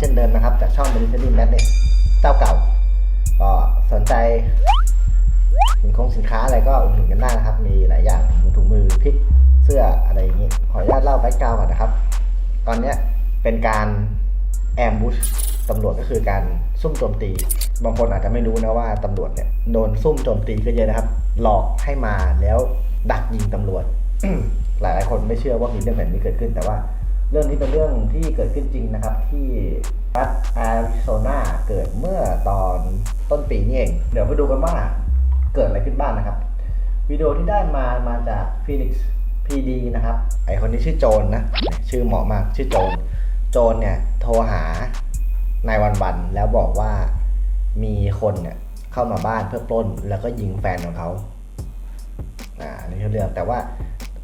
เช่นเดิมนะครับ จากช่อง m i l i t a r y Madness เจ้าเก่า ก็สนใจสินคงสินค้าอะไรก็อุดหนุนกันได้นะครับ มีหลายอย่างถุงมือพริกเสื้ออะไรอย่างนี้ ขออนุญาตเล่าแบ็กกราวก่อนนะครับ ตอนนี้เป็นการแอมบูชตำรวจก็คือการซุ่มโจมตี บางคนอาจจะไม่รู้นะว่าตำรวจเนี่ยโดนซุ่มโจมตีก็เยอะนะครับ หลอกให้มาแล้วดักยิงตำรวจ หลายๆคนไม่เชื่อว่ามีเรื่องแบบนี้เกิดขึ้นแต่ว่า เรื่องนี้เป็นเรื่องที่เกิดขึ้นจริงนะครับที่รัฐแอริโซนาเกิดเมื่อตอนต้นปีนี่เอง เดี๋ยวไปดูกันว่าเกิดอะไรขึ้นบ้างนะครับ วิดีโอที่ได้มามาจาก Phoenix PD นะครับ ไอคนนี้ชื่อโจนนะ ชื่อเหมาะมากชื่อโจน โจนเนี่ยโทรหานายวันวันแล้วบอกว่ามีคนเนี่ยเข้ามาบ้านเพื่อปล้น แล้วก็ยิงแฟนของเขาอ่านี่คือเรื่องแต่ว่า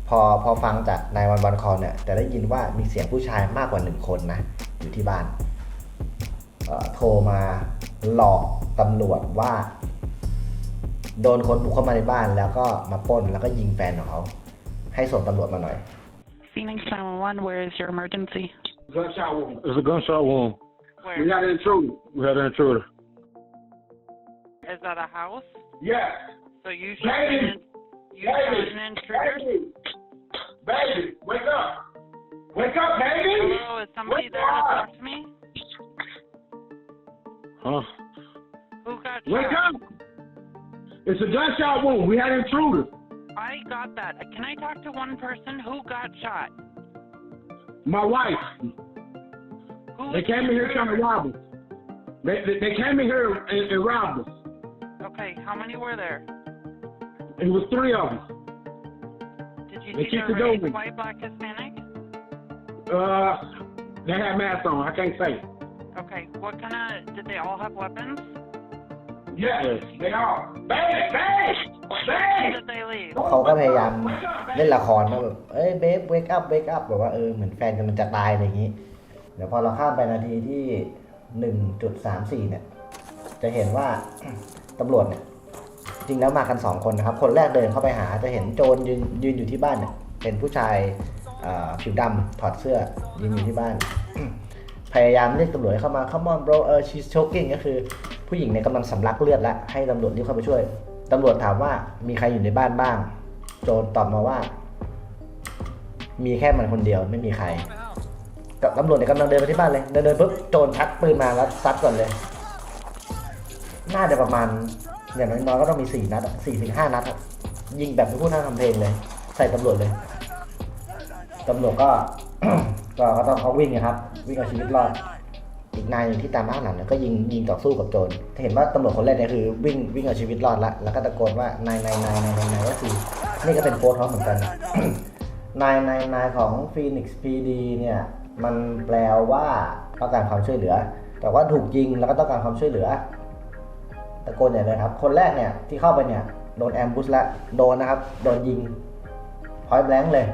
พอพอฟังจากนายวันวันคอเนี่ยจะได้ยินว่ามีเสียงผู้ชายมากกว่าหนึ่งคนนะ อยู่ที่บ้านเอ่อโทรมาหลอกตำรวจว่า โดนคนบุกเข้ามาในบ้านแล้วก็มาปล้นแล้วก็ยิงแฟนของเขา ให้ส่งตำรวจมาหน่อย Phoenix 911, where is your emergency? Gunshot wound. It's a gunshot wound. Where? We got an intruder. We had an intruder. Is that a house? Yes. So you shot Baby! an, you shot an intruder? Baby. Baby, wake up. Wake up, baby. Hello, is somebody Wake there to talk to me? Huh? Who got shot? Wake up. It's a gunshot wound. We had an intruder. I got that. Can I talk to one person who got shot? My wife. Who They came the in here trying to rob us. They, they, they came in here and, and robbed us. Okay, how many were there? It was three of us. Did you They see keep the the race, building. white, black, Hispanic? Uh, they had masks on. I can't say. Okay, what kind of, did they all have weapons? Yes, they are. Baby, baby, When baby. did they leave? เขาก็พยายามเล่นละครว่าแบบ เอ้ยเบฟเวกอัพเวกอัพแบบว่าเออเหมือนแฟนกำลังจะตายอะไรอย่างนี้ เดี๋ยวพอเราข้ามไปนาทีที่หนึ่งจุดสามสี่เนี่ย จะเห็นว่า ตำรวจเนี่ย จริงแล้วมากันสองคนนะครับ คนแรกเดินเข้าไปหาจะเห็นโจรยืนยืนอยู่ที่บ้านเนี่ยเป็นผู้ชายผิวดำถอดเสื้อยืนอยู่ที่บ้าน พยายามเรียกตำรวจเข้ามา come on bro เออ she's choking ก็คือผู้หญิงเนี่ยกำลังสำลักเลือดแล้วให้ตำรวจรีบเข้าไปช่วยตำรวจถามว่ามีใครอยู่ในบ้านบ้าง โจรตอบมาว่า มีแค่มันคนเดียวไม่มีใครกับตำรวจเนี่ยกำลังเดินไปที่บ้านเลยเดินเดินปุ๊บโจรชักปืนมาแล้วซัดก่อนเลย น่าจะประมาณ อย่างน้อยๆก็ต้องมีสี่นัดสี่ถึงห้านัดยิงแบบไม่พูดท่าทำเพลงเลย ใส่ตำรวจเลยตำรวจก็ก็ก็ต้องเขาวิ่งนะครับ วิ่งเอาชีวิตรอดอีกนายหนึ่งที่ตามมาข้างหลังเนี่ยก็ยิงยิงต่อสู้กับโจรเห็นว่าตำรวจคนแรกเนี่ยคือ วิ่งวิ่งเอาชีวิตรอดละแล้วก็ตะโกนว่านายนายนายนายนายนายก็คือนี่ก็เป็นโค้ดเขาเหมือนกันนายนายนายของ Phoenix PD เนี่ยมันแปลว่าต้องการความช่วยเหลือ แต่ว่าถูกยิงแล้วก็ต้องการความช่วยเหลือ ตะโกนอย่เลยครับ คนแรกเนี่ยที่เข้าไปเนี่ยโดนแอมบูสล้วโดนนะครับ โดนยิงพอยต์แบงค์เลย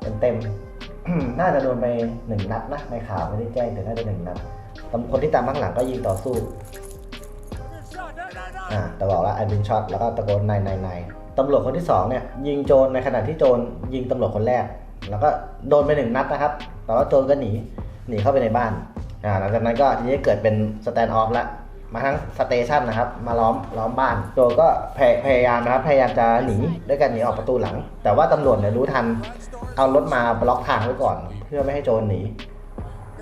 เต็มเต็มน่าจะโดนไปหนึ่งนัดนะในข่าวไม่ได้แจ้งแต่น่าจะหนึ่งนัดตำคนที่ตามข้างหลังก็ยิงต่อสู้อ่าแต่บอกแล้วไอ้บินช็อตแล้วก็ตะโกนนายนายนายตำรวจคนที่สองเนี่ยยิงโจรในขณะที่โจรยิงตำรวจคนแรก แล้วก็โดนไปหนึ่งนัดนะครับ แต่ว่าโจรก็หนีหนีเข้าไปในบ้านอ่าหลังจากนั้นก็ทีนี้เกิดเป็นสแตนด์ออฟละ มาทั้งสเตชันนะครับ มาล้อมล้อมบ้านโจรก็พยพยายามนะครับพยายามจะหนีด้วยการหนีออกประตูหลัง แต่ว่าตำรวจเนี่ยรู้ทัน เอารถมาบล็อกทางไว้ก่อน เพื่อไม่ให้โจรหนี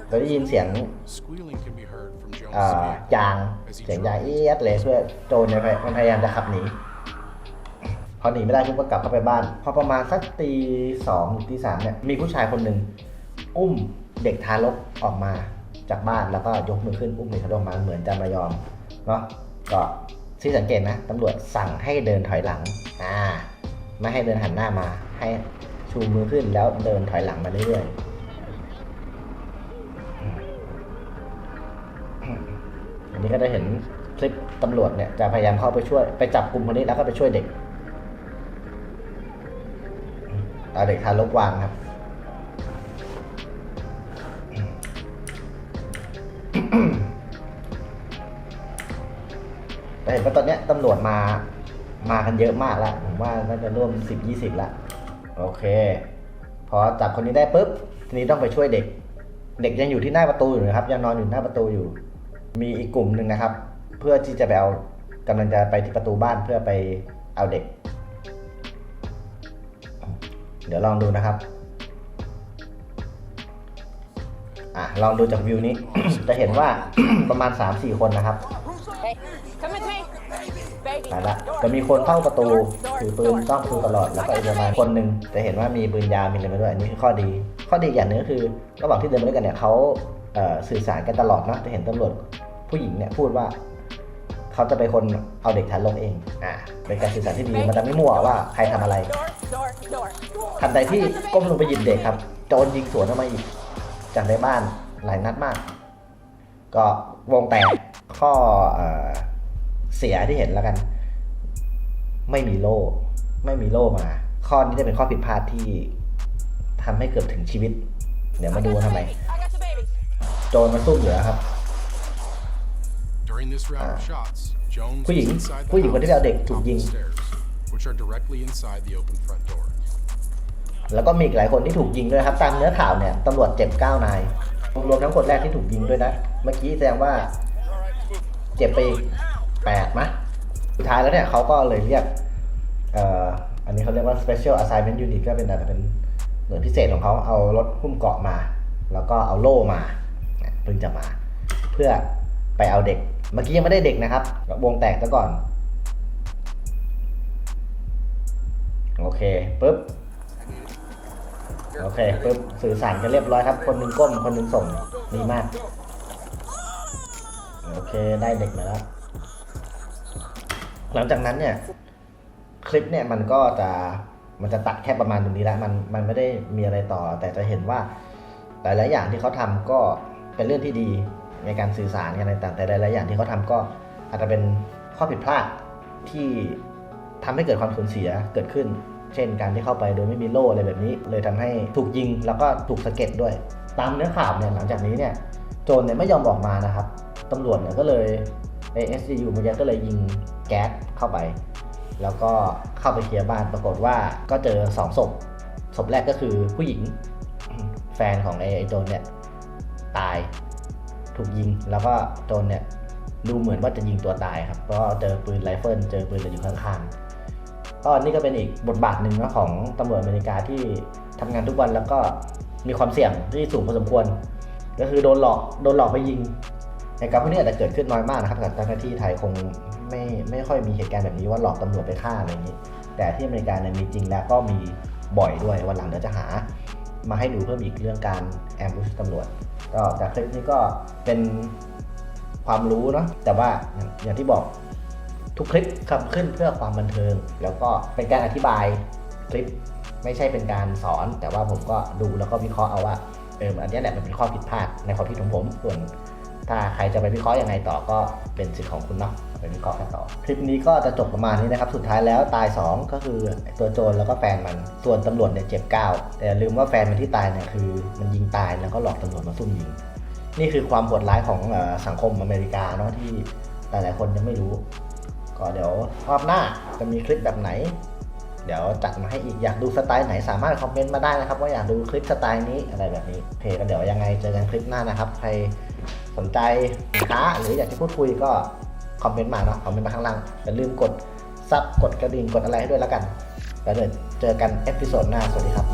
เราได้ยินเสียง Squealing can be heard from อ่า Jones's vehicle. ยางเสียงยางเอียดเลยเพื่อโจรเนี่ยมันพยายามจะขับหนีพอหนีไม่ได้ปุ๊บก็กลับเข้าไปบ้าน พอประมาณสักตีสองหรือตีสามเนี่ยมีผู้ชายคนหนึ่งอุ้มเด็กทารกออกมา จากบ้านแล้วก็ยกมือขึ้นอุ้มเด็กทารกมาเหมือนจะมายอมเนาะก็ที่สังเกตนะตำรวจสั่งให้เดินถอยหลังอ่าไม่ให้เดินหันหน้ามา ให้ชูมือขึ้นแล้วเดินถอยหลังมาเรื่อยๆอันนี้ก็ได้เห็นคลิปตำรวจเนี่ยจะพยายามเข้าไปช่วยไปจับกลุ่มคนนี้แล้วก็ไปช่วยเด็กเอาเด็กทารกวางครับ แต่เห็นว่าตอนเนี้ยตำรวจมา มากันเยอะมากแล้วผมว่าน่าจะร่วมสิบยี่สิบละโอเค พอจับคนนี้ได้ปุ๊บทีนี้ต้องไปช่วยเด็ก เด็กยังอยู่ที่หน้าประตูอยู่นะครับ ยังนอนอยู่หน้าประตูอยู่ มีอีกกลุ่มหนึ่งนะครับ เพื่อที่จะไปเอากำลังจะไปที่ประตูบ้านเพื่อไปเอาเด็ก เดี๋ยวลองดูนะครับ อะลองดูจากวิวนี้ จะเห็นว่า ประมาณ 3-4 คนนะครับ Hey, come with me. Baby. ไปละจะมีคนเข้าประตูถือปืนจ้องประตูตลอดแล้วก็อีกประมาณคนหนึ่งจะเห็นว่ามีปืนยาวมีอะไรมาด้วยอันนี้คือข้อดี ข้อดีอย่างหนึงก็คือระหว่างที่เดินมาด้วยกันเนี่ยเขาเอ่อสื่อสารกันตลอดเนอะจะเห็นตำรวจผู้หญิงเนี่ยพูดว่าเขาจะเป็นคนเอาเด็กทารกเองอ่าเป็นการสื่อสารที่ดีมันจะไม่มั่วว่าใครทำอะไร Door, door, door. ทันใดที่ก้มลงไปหยิบเด็กครับโจรยิงสวนออกมาอีก จากในบ้านหลายนัดมาก ก็วงแตกข้อเอ่อเสียที่เห็นแล้วกัน ไม่มีโล่ไม่มีโล่มา ข้อนี้จะเป็นข้อผิดพลาดที่ทำให้เกือบถึงชีวิต เดี๋ยวมา I ดู got ว่า the ทำไม baby. I got the baby. โจรมันซุ่มอยู่แล้วครับ During this round of shots, Jones ผู้หญิง was inside the ผู้หญิงคนที่ไปเอาเด็ก house, ถูก top ยิง แล้วก็มีอีกหลายคนที่ถูกยิงด้วยครับ ตามเนื้อข่าวเนี่ยตำรวจเจ็บเก้านาย รวมทั้งคนแรกที่ถูกยิงด้วยนะ เมื่อกี้แสดงว่า เจ็บไปแปดมะสุดท้ายแล้วเนี่ยเขาก็เลยเรียกเอ่ออันนี้เขาเรียกว่า special assignment unit ก็เป็นอาจจะเป็นหน่วยพิเศษของเขาเอารถหุ้มเกาะมา แล้วก็เอาโล่มาเพิ่งจะมา เพื่อไปเอาเด็ก เมื่อกี้ยังไม่ได้เด็กนะครับ วงแตกซะก่อน โอเคปุ๊บ โอเคปุ๊บสื่อสารกันเรียบร้อยครับ คนหนึ่งก้ม คนหนึ่งส่งดีมาก โอเคได้เด็กมาแล้ว หลังจากนั้นเนี่ย คลิปเนี่ยมันก็จะมันจะตัดแค่ประมาณตรงนี้แล้วมันมันไม่ได้มีอะไรต่อ แต่จะเห็นว่าหลาย ๆ อย่างที่เขาทำก็เป็นเรื่องที่ดีในการสื่อสารกันอะไรต่างแต่หลาย ๆ อย่างที่เขาทำก็อาจจะเป็นข้อผิดพลาดที่ทำให้เกิดความสูญเสียเกิดขึ้น เช่นการที่เข้าไปโดยไม่มีโล่อะไรแบบนี้ เลยทำให้ถูกยิงแล้วก็ถูกสะเก็ดด้วย ตามเนื้อข่าวเนี่ยหลังจากนี้เนี่ยโจรเนี่ยไม่ยอมบอกมานะครับตำรวจเนี่ยก็เลยไอ SCU เมื่อกี้ก็เลยยิงแก๊สเข้าไป แล้วก็เข้าไปเคลียร์บ้านปรากฏว่าก็เจอสองศพศพแรกก็คือผู้หญิงแฟนของไอ้ไอ้โจรเนี่ยตายถูกยิงแล้วก็โจรเนี่ยดูเหมือนว่าจะยิงตัวตายครับเพราะเจอปืนไรเฟิลเจอปืนอะไรอยู่ข้างๆ ก็นี่ก็เป็นอีกบทบาทหนึ่งนะของตำรวจอเมริกาที่ทำงานทุกวันแล้วก็มีความเสี่ยงที่สูงพอสมควร ก็คือโดนหลอกโดนหลอกไปยิงในการพวกนี้อาจจะเกิดขึ้นน้อยมากนะครับแต่เจ้าหน้าที่ไทยคงไม่ไม่ค่อยมีเหตุการณ์แบบนี้ว่าหลอกตำรวจไปฆ่าอะไรอย่างนี้ แต่ที่อเมริกาเนี่ยมีจริงแล้วก็มีบ่อยด้วยวันหลังเดี๋ยวจะหา มาให้ดูเพิ่มอีกเรื่องการแอมบูชตำรวจ ก็จากคลิปนี้ก็เป็นความรู้เนาะแต่ว่าอย่างอย่างที่บอก ทุกคลิปทำขึ้นเพื่อความบันเทิง แล้วก็เป็นการอธิบายคลิปไม่ใช่เป็นการสอน แต่ว่าผมก็ดูแล้วก็วิเคราะห์เอาว่าเอออันนี้แหละมันเป็นข้อผิดพลาดในความคิดของผมส่วนถ้าใครจะไปวิเคราะห์ยังไงต่อก็เป็นสิทธิ์ของคุณเนาะไปวิเคราะห์กันต่อ คลิปนี้ก็จะจบประมาณนี้นะครับ สุดท้ายแล้วตาย 2 ก็คือตัวโจรแล้วก็แฟนมันส่วนตำรวจเนี่ยเจ็บ9แต่อย่ลืมว่าแฟนมันที่ตายเนี่ยคือ มันยิงตายแล้วก็หลอกตำรวจมาซุ่มยิง นี่คือความโหดร้ายของสังคมอเมริกาเนาะที่หลายๆคนยังไม่รู้ ก็เดี๋ยวรอบหน้าจะมีคลิปแบบไหน เดี๋ยวจัดมาให้อีกอยากดูสไตล์ไหนสามารถคอมเมนต์มาได้นะครับว่าอยากดูคลิปสไตล์นี้อะไรแบบนี้โอเคก็เดี๋ยวยังไงเจอกันคลิปหน้านะครับ ใครสนใจสินค้าหรืออยากจะพูดคุยก็คอมเมนต์มาเนาะคอมเมนต์มาข้างล่างอย่าลืมกดซับกดกระดิ่งกดอะไรให้ด้วยแล้วกันแล้วเดี๋ยวเจอกันเอพิโซดหน้าสวัสดีครับ